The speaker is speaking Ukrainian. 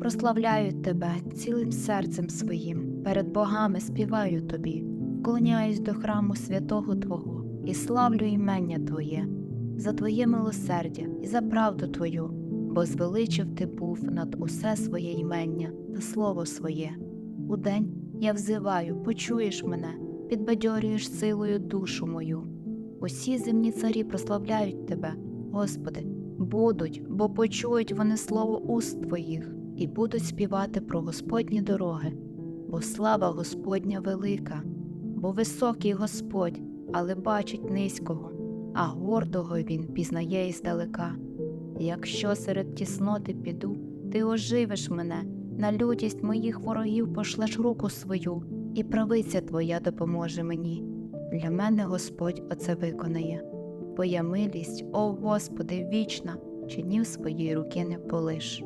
Прославляю тебе цілим серцем своїм, перед богами співаю тобі, вклоняюсь до храму святого Твого і славлю імення Твоє, за Твоє милосердя і за правду Твою, бо звеличив ти був над усе своє імення та слово своє. Удень я взиваю, почуєш мене, підбадьорюєш силою душу мою. Усі земні царі прославляють тебе, Господи, будуть, бо почують вони слово уст Твоїх і будуть співати про Господні дороги, бо слава Господня велика, бо високий Господь, але бачить низького, а гордого він пізнає іздалека. Якщо серед тісноти піду, ти оживиш мене, на лютість моїх ворогів пошлеш руку свою, і правиця твоя допоможе мені. Для мене Господь оце виконає. Твоя милість, о Господи, вічна, чинів своєї руки не полиш.